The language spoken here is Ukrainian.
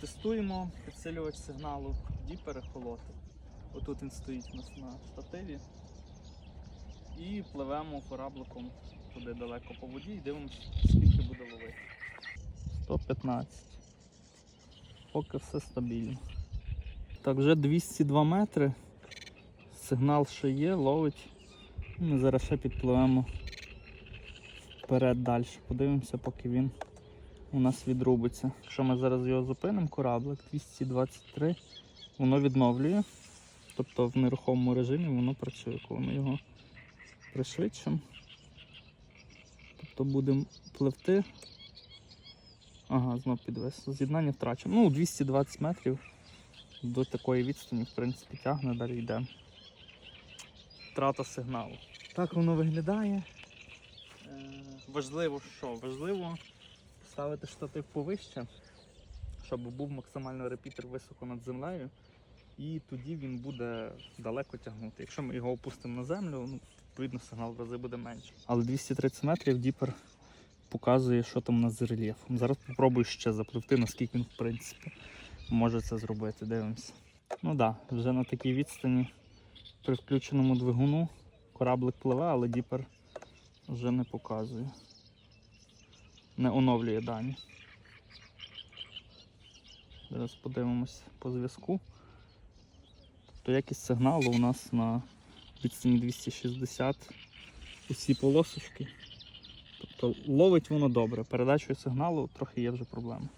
Тестуємо підсилювач сигналу Діпер ехолоти. Отут він стоїть у нас на штативі. І пливемо корабликом туди далеко по воді і дивимося, скільки буде ловити. 115. Поки все стабільно. Так, вже 202 метри. Сигнал ще є, ловить. Ми зараз ще підпливемо вперед далі. Подивимося, поки він у нас відрубиться. Якщо ми зараз його зупинимо, кораблик 223, воно відновлює. Тобто в нерухомому режимі воно працює, коли ми його пришвидшимо. Тобто будемо пливти. Ага, знов підвес. З'єднання втрачено. Ну, 220 метрів до такої відстані, в принципі, тягне, далі йде. Втрата сигналу. Так воно виглядає. Е, важливо що? Важливо ставити штатив повище, щоб був максимально репітер високо над землею. І тоді він буде далеко тягнути. Якщо ми його опустимо на землю, ну, відповідно сигнал в рази буде менше. Але 230 метрів діпер показує, що там у нас з рельєфом. Зараз спробую ще запливти, наскільки він в принципі може це зробити. Дивимося. Ну так, да, вже на такій відстані при включеному двигуну кораблик пливе, але діпер вже не показує. Не оновлює дані. Зараз подивимось по зв'язку. Тобто якість сигналу у нас на відстані 260 усі полосочки. Тобто ловить воно добре. Передачою сигналу трохи є вже проблеми.